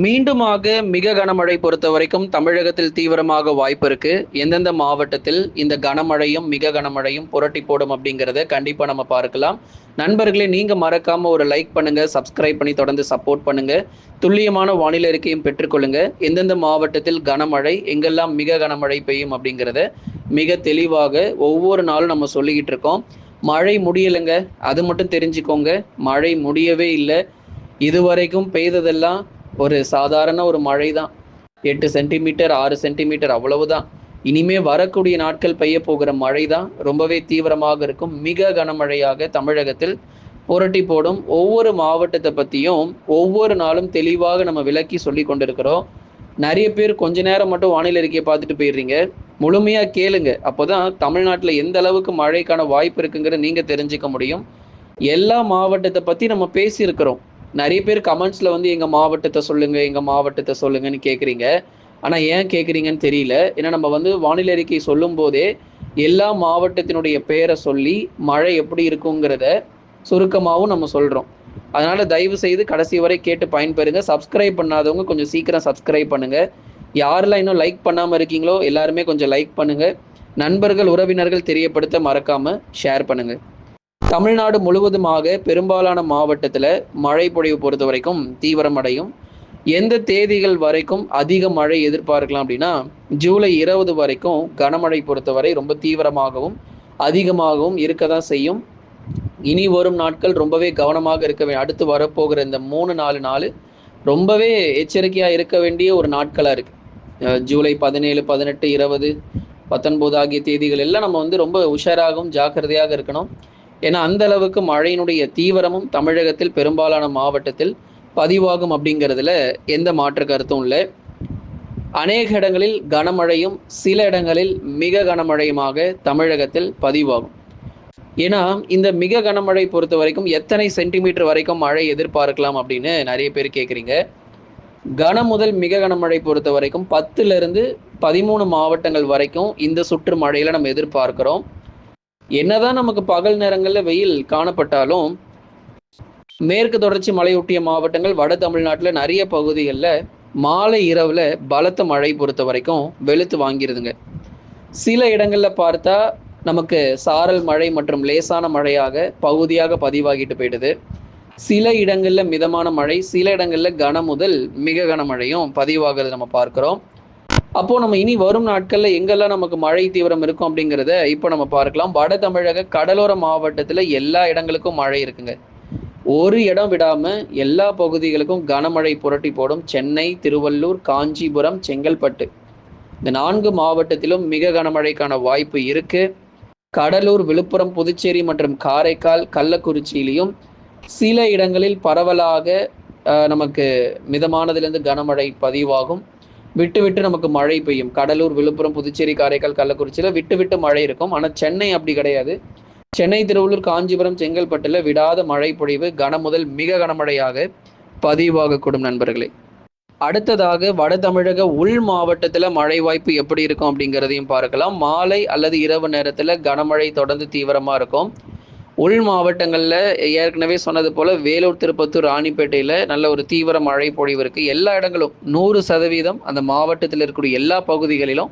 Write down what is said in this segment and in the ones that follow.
மீண்டுமாக மிக கனமழை பொறுத்த வரைக்கும் தமிழகத்தில் தீவிரமாக வாய்ப்பு இருக்கு. எந்தெந்த மாவட்டத்தில் இந்த கனமழையும் மிக கனமழையும் புரட்டி போடும் அப்படிங்கிறத கண்டிப்பா நம்ம பார்க்கலாம். நண்பர்களே நீங்க மறக்காம ஒரு லைக் பண்ணுங்க சப்ஸ்கிரைப் பண்ணி தொடர்ந்து சப்போர்ட் பண்ணுங்க. துல்லியமான வானிலை அறிக்கையும் பெற்றுக்கொள்ளுங்க. எந்தெந்த மாவட்டத்தில் கனமழை எங்கெல்லாம் மிக கனமழை பெய்யும் அப்படிங்கிறத மிக தெளிவாக ஒவ்வொரு நாளும் நம்ம சொல்லிக்கிட்டு இருக்கோம். மழை முடியலைங்க அது மட்டும் தெரிஞ்சுக்கோங்க. மழை முடியவே இல்லை. இதுவரைக்கும் பெய்ததெல்லாம் ஒரு சாதாரண ஒரு மழை தான் எட்டு சென்டிமீட்டர் ஆறு சென்டிமீட்டர் அவ்வளவுதான். இனிமே வரக்கூடிய நாட்கள் பெய்ய போகிற மழை தான் ரொம்பவே தீவிரமாக இருக்கும். மிக கனமழையாக தமிழகத்தில் புரட்டி போடும் ஒவ்வொரு மாவட்டத்தை பற்றியும் ஒவ்வொரு நாளும் தெளிவாக நம்ம விளக்கி சொல்லி கொண்டிருக்கிறோம். நிறைய பேர் கொஞ்ச நேரம் மட்டும் வானிலை அறிக்கையை பார்த்துட்டு போயிடுறீங்க. முழுமையாக கேளுங்க. அப்போதான் தமிழ்நாட்டில் எந்த அளவுக்கு மழைக்கான வாய்ப்பு இருக்குங்கிறத நீங்கள் தெரிஞ்சுக்க முடியும். எல்லா மாவட்டத்தை பற்றி நம்ம பேசியிருக்கிறோம். நிறைய பேர் கமெண்ட்ஸ்ல வந்து எங்க மாவட்டத்தை சொல்லுங்க எங்க மாவட்டத்தை சொல்லுங்கன்னு கேக்குறீங்க. ஆனா ஏன் கேக்குறீங்கன்னு தெரியல. ஏன்னா நம்ம வந்து வானிலை அறிக்கை சொல்லும் போதே எல்லா மாவட்டத்தினுடைய பெயரை சொல்லி மழை எப்படி இருக்குங்கிறத சுருக்கமாகவும் நம்ம சொல்றோம். அதனால தயவு செய்து கடைசி வரை கேட்டு பயன்பெறுங்க. சப்ஸ்கிரைப் பண்ணாதவங்க கொஞ்சம் சீக்கிரம் சப்ஸ்கிரைப் பண்ணுங்க. யாரெல்லாம் இன்னும் லைக் பண்ணாம இருக்கீங்களோ எல்லாருமே கொஞ்சம் லைக் பண்ணுங்க. நண்பர்கள் உறவினர்கள் தெரியப்படுத்த மறக்காம ஷேர் பண்ணுங்க. தமிழ்நாடு முழுவதுமாக பெரும்பாலான மாவட்டத்தில் மழை பொழிவு பொறுத்த வரைக்கும் தீவிரம் அடையும். எந்த தேதிகள் வரைக்கும் அதிக மழை எதிர்பார்க்கலாம் அப்படின்னா ஜூலை இருபது வரைக்கும் கனமழை பொறுத்தவரை ரொம்ப தீவிரமாகவும் அதிகமாகவும் இருக்க தான் செய்யும். இனி வரும் நாட்கள் ரொம்பவே கவனமாக இருக்க வேண்டும் அடுத்து வரப்போகிற இந்த மூணு நாலு நாள் ரொம்பவே எச்சரிக்கையாக இருக்க வேண்டிய ஒரு நாட்களாக இருக்கு. ஜூலை பதினேழு பதினெட்டு இருபது பத்தொன்பது ஆகிய தேதிகள் எல்லாம் நம்ம வந்து ரொம்ப உஷாராகவும் ஜாக்கிரதையாக இருக்கணும். ஏன்னா அந்த அளவுக்கு மழையினுடைய தீவிரமும் தமிழகத்தில் பெரும்பாலான மாவட்டத்தில் பதிவாகும் அப்படிங்கிறதுல எந்த மாற்று கருத்தும் இல்லை. அநேக இடங்களில் கனமழையும் சில இடங்களில் மிக கனமழையுமாக தமிழகத்தில் பதிவாகும். ஏன்னா இந்த மிக கனமழை பொறுத்த வரைக்கும் எத்தனை சென்டிமீட்டர் வரைக்கும் மழை எதிர்பார்க்கலாம் அப்படின்னு நிறைய பேர் கேட்குறீங்க கன முதல் மிக கனமழை பொறுத்த வரைக்கும் பத்துலேருந்து பதிமூணு மாவட்டங்கள் வரைக்கும் இந்த சுற்று மழையில் நம்ம எதிர்பார்க்கிறோம். என்னதான் நமக்கு பகல் நேரங்களில் வெயில் காணப்பட்டாலும் மேற்கு தொடர்ச்சி மலையொட்டிய மாவட்டங்கள் வட தமிழ்நாட்டில் நிறைய பகுதிகளில் மாலை இரவில் பலத்த மழை பொறுத்த வரைக்கும் வெளுத்து வாங்கிருதுங்க. சில இடங்களில் பார்த்தா நமக்கு சாரல் மழை மற்றும் லேசான மழையாக பகுதியாக பதிவாகிட்டு போயிடுது. சில இடங்களில் மிதமான மழை சில இடங்களில் கன முதல் மிக கனமழையும் பதிவாகிறது நம்ம பார்க்குறோம். அப்போ நம்ம இனி வரும் நாட்கள்ல எங்கெல்லாம் நமக்கு மழை தீவிரம் இருக்கும் அப்படிங்கிறத இப்போ நம்ம பார்க்கலாம். வட தமிழக கடலோர மாவட்டத்துல எல்லா இடங்களுக்கும் மழை இருக்குங்க. ஒரு இடம் விடாம எல்லா பகுதிகளுக்கும் கனமழை புரட்டி போடும் சென்னை திருவள்ளூர் காஞ்சிபுரம் செங்கல்பட்டு. இந்த நான்கு மாவட்டத்திலும் மிக கனமழைக்கான வாய்ப்பு இருக்கு. கடலூர் விழுப்புரம் புதுச்சேரி மற்றும் காரைக்கால் கள்ளக்குறிச்சியிலையும் சில இடங்களில் பரவலாக நமக்கு மிதமானதிலிருந்து கனமழை பதிவாகும். விட்டு விட்டு நமக்கு மழை பெய்யும். கடலூர் விழுப்புரம் புதுச்சேரி காரைக்கால் கள்ளக்குறிச்சியில் விட்டு விட்டு மழை இருக்கும். ஆனால் சென்னை அப்படி கிடையாது. சென்னை திருவள்ளூர் காஞ்சிபுரம் செங்கல்பட்டுல விடாத மழை பொழிவு கன முதல் மிக கனமழையாக பதிவாகக்கூடும் நண்பர்களே. அடுத்ததாக வட தமிழக உள் மாவட்டத்தில் மழை வாய்ப்பு எப்படி இருக்கும் அப்படிங்கிறதையும் பார்க்கலாம். மாலை அல்லது இரவு நேரத்தில் கனமழை தொடர்ந்து தீவிரமாக இருக்கும். உள் மாவட்டங்களில் ஏற்கனவே சொன்னது போல் வேலூர் திருப்பத்தூர் ராணிப்பேட்டையில் நல்ல ஒரு தீவிர மழை பொழிவு இருக்குது எல்லா இடங்களும் நூறு சதவீதம் அந்த மாவட்டத்தில் இருக்கக்கூடிய எல்லா பகுதிகளிலும்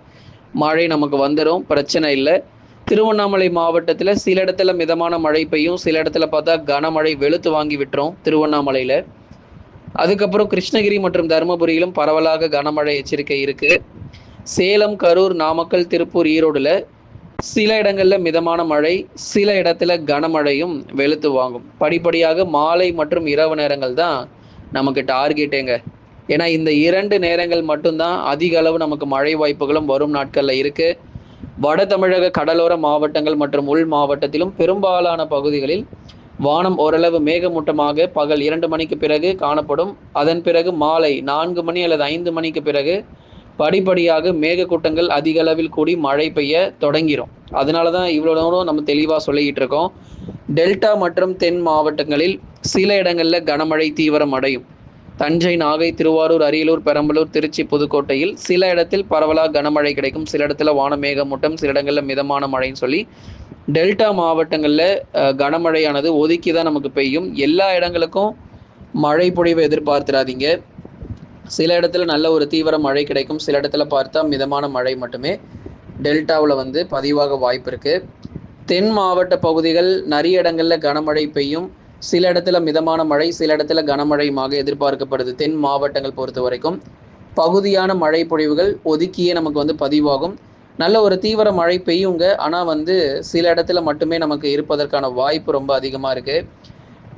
மழை நமக்கு வந்துடும் பிரச்சனை இல்லை. திருவண்ணாமலை மாவட்டத்தில் சில இடத்துல மிதமான மழை பெய்யும். சில இடத்துல பார்த்தா கனமழை வெளுத்து வாங்கி விட்டுரும் திருவண்ணாமலையில். அதுக்கப்புறம் கிருஷ்ணகிரி மற்றும் தருமபுரியிலும் பரவலாக கனமழை எச்சரிக்கை இருக்குது சேலம் கரூர் நாமக்கல் திருப்பூர் ஈரோடில் சில இடங்களில் மிதமான மழை சில இடத்துல கனமழையும் வெளுத்து வாங்கும். படிப்படியாக மாலை மற்றும் இரவு நேரங்கள் தான் நமக்கு டார்கெட்டுங்க ஏன்னா இந்த இரண்டு நேரங்கள் மட்டும்தான் அதிக அளவு நமக்கு மழை வாய்ப்புகளும் வரும் நாட்களில் இருக்கு. வட தமிழக கடலோர மாவட்டங்கள் மற்றும் உள் மாவட்டத்திலும் பெரும்பாலான பகுதிகளில் வானம் ஓரளவு மேகமூட்டமாக பகல் இரண்டு மணிக்கு பிறகு காணப்படும். அதன் பிறகு மாலை நான்கு மணி அல்லது ஐந்து மணிக்கு பிறகு படிப்படியாக மேகக்கூட்டங்கள் அதிக அளவில் கூடி மழை பெய்ய தொடங்கிரும். அதனால தான் இவ்வளோ தூரம் நம்ம தெளிவாக சொல்லிக்கிட்டு இருக்கோம். டெல்டா மற்றும் தென் மாவட்டங்களில் சில இடங்களில் கனமழை தீவிரம் அடையும். தஞ்சை நாகை திருவாரூர் அரியலூர் பெரம்பலூர் திருச்சி புதுக்கோட்டையில் சில இடத்தில் பரவலாக கனமழை கிடைக்கும். சில இடத்துல வான மேகமூட்டம் சில இடங்களில் மிதமான மழைன்னு சொல்லி டெல்டா மாவட்டங்களில் கனமழையானது ஒதுக்கி தான் நமக்கு பெய்யும். எல்லா இடங்களுக்கும் மழை பொழிவை எதிர்பார்த்துறாதீங்க சில இடத்துல நல்ல ஒரு தீவிர மழை கிடைக்கும். சில இடத்துல பார்த்தா மிதமான மழை மட்டுமே. டெல்டாவில் வந்து பதிவாக வாய்ப்பு இருக்குது தென் மாவட்ட பகுதிகள் நிறைய இடங்களில் கனமழை பெய்யும். சில இடத்துல மிதமான மழை சில இடத்துல கனமழையுமாக எதிர்பார்க்கப்படுது தென் மாவட்டங்கள் பொறுத்த வரைக்கும். பகுதியான மழை பொழிவுகள் ஒதுக்கியே நமக்கு வந்து பதிவாகும். நல்ல ஒரு தீவிர மழை பெய்யுங்க. ஆனால் வந்து சில இடத்துல மட்டுமே நமக்கு இருப்பதற்கான வாய்ப்பு ரொம்ப அதிகமாக இருக்குது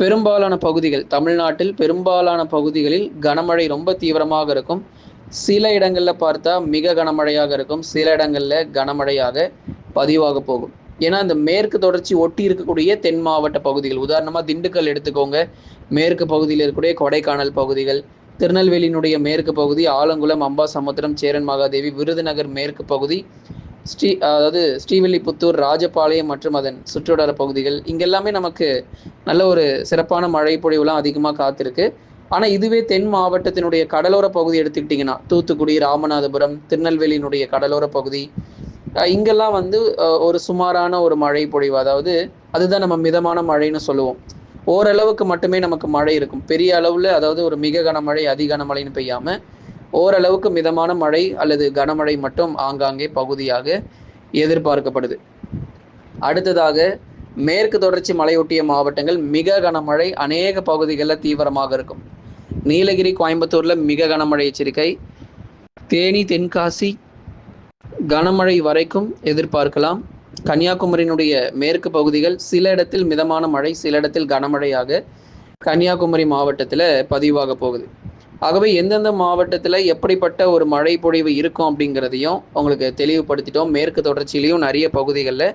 பெரும்பாலான பகுதிகள் தமிழ்நாட்டில் பெரும்பாலான பகுதிகளில் கனமழை ரொம்ப தீவிரமாக இருக்கும். சில இடங்களில் பார்த்தா மிக கனமழையாக இருக்கும். சில இடங்களில் கனமழையாக பதிவாக போகும். ஏன்னா இந்த மேற்கு தொடர்ச்சி ஒட்டி இருக்கக்கூடிய தென் மாவட்ட பகுதிகள் உதாரணமாக திண்டுக்கல் எடுத்துக்கோங்க. மேற்கு பகுதியில் இருக்கக்கூடிய கொடைக்கானல் பகுதிகள் திருநெல்வேலியினுடைய மேற்கு பகுதி ஆலங்குளம் அம்பாசமுத்திரம் சேரன் மகாதேவி விருதுநகர் மேற்கு பகுதி ஸ்ரீ அதாவது ஸ்ரீவில்லிபுத்தூர் ராஜபாளையம் மற்றும் அதன் சுற்றுவட்டார பகுதிகள் இங்கெல்லாமே நமக்கு நல்ல ஒரு சிறப்பான மழை பொழிவுலாம் அதிகமாக காத்திருக்கு. ஆனால் இதுவே தென் மாவட்டத்தினுடைய கடலோர பகுதி எடுத்துக்கிட்டிங்கன்னா தூத்துக்குடி ராமநாதபுரம் திருநெல்வேலியினுடைய கடலோர பகுதி இங்கெல்லாம் வந்து ஒரு சுமாரான ஒரு மழை பொழிவு. அதாவது அதுதான் நம்ம மிதமான மழைன்னு சொல்லுவோம். ஓரளவுக்கு மட்டுமே நமக்கு மழை இருக்கும். பெரிய அளவில் அதாவது ஒரு மிக கனமழை அதிக கனமழைன்னு பெய்யாமல் ஓரளவுக்கு மிதமான மழை அல்லது கனமழை மட்டும் ஆங்காங்கே பகுதியாக எதிர்பார்க்கப்படுது. அடுத்ததாக மேற்கு தொடர்ச்சி மலையொட்டிய மாவட்டங்கள் மிக கனமழை அநேக பகுதிகளில் தீவிரமாக இருக்கும். நீலகிரி கோயம்புத்தூரில் மிக கனமழை எச்சரிக்கை. தேனி தென்காசி கனமழை வரைக்கும் எதிர்பார்க்கலாம். கன்னியாகுமரியினுடைய மேற்கு பகுதிகள் சில இடத்தில் மிதமான மழை சில இடத்தில் கனமழையாக கன்னியாகுமரி மாவட்டத்தில் பதிவாக போகுது. ஆகவே எந்தெந்த மாவட்டத்தில் எப்படிப்பட்ட ஒரு மழை பொழிவு இருக்கும் அப்படிங்கிறதையும் உங்களுக்கு தெளிவுபடுத்திட்டோம். மேற்கு தொடர்ச்சியிலையும் நிறைய பகுதிகளில்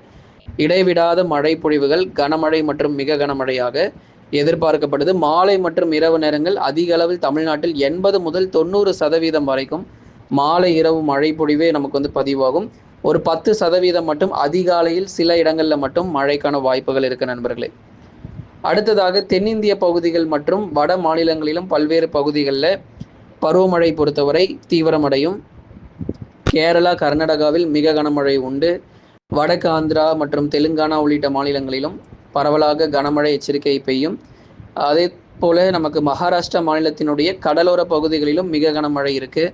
இடைவிடாத மழை பொழிவுகள் கனமழை மற்றும் மிக கனமழையாக எதிர்பார்க்கப்படுது. மாலை மற்றும் இரவு நேரங்கள் அதிக அளவில் தமிழ்நாட்டில் எண்பது முதல் தொண்ணூறு சதவீதம் வரைக்கும் மாலை இரவு மழை பொழிவே நமக்கு வந்து பதிவாகும். ஒரு பத்து சதவீதம் மட்டும் அதிகாலையில் சில இடங்களில் மட்டும் மழைக்கான வாய்ப்புகள் இருக்கு நண்பர்களே. அடுத்ததாக தென்னிந்திய பகுதிகள் மற்றும் வட மாநிலங்களிலும் பல்வேறு பகுதிகளில் பருவமழை பொறுத்தவரை தீவிரமடையும். கேரளா கர்நாடகாவில் மிக கனமழை உண்டு. வடக்கு ஆந்திரா மற்றும் தெலுங்கானா உள்ளிட்ட மாநிலங்களிலும் பரவலாக கனமழை எச்சரிக்கை பெய்யும். அதே போல நமக்கு மகாராஷ்டிரா மாநிலத்தினுடைய கடலோர பகுதிகளிலும் மிக கனமழை இருக்குது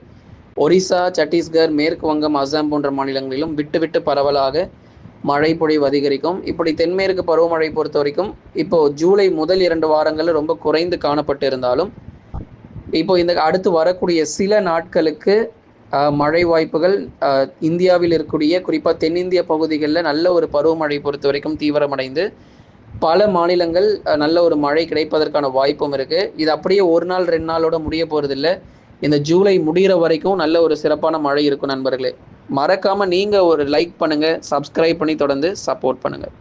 ஒரிசா சத்தீஸ்கர் மேற்கு வங்கம் அசாம் போன்ற மாநிலங்களிலும் விட்டு விட்டு பரவலாக மழை பொழிவு அதிகரிக்கும். இப்படி தென்மேற்கு பருவமழை பொறுத்த வரைக்கும் இப்போ ஜூலை முதல் இரண்டு வாரங்களில் ரொம்ப குறைந்து காணப்பட்டு இருந்தாலும் இப்போ இந்த அடுத்து வரக்கூடிய சில நாட்களுக்கு மழை வாய்ப்புகள் இந்தியாவில் இருக்கக்கூடிய குறிப்பாக தென்னிந்திய பகுதிகளில் நல்ல ஒரு பருவமழை பொறுத்த வரைக்கும் தீவிரமடைந்து பல மாநிலங்கள் நல்ல ஒரு மழை கிடைப்பதற்கான வாய்ப்பும் இருக்குது இது அப்படியே ஒரு நாள் ரெண்டு நாளோட முடிய போகிறதில்ல இந்த ஜூலை முடிகிற வரைக்கும் நல்ல ஒரு சிறப்பான மழை இருக்கும் நண்பர்களே. மறக்காமல் நீங்கள் ஒரு லைக் பண்ணுங்கள் சப்ஸ்கிரைப் பண்ணி தொடர்ந்து சப்போர்ட் பண்ணுங்கள்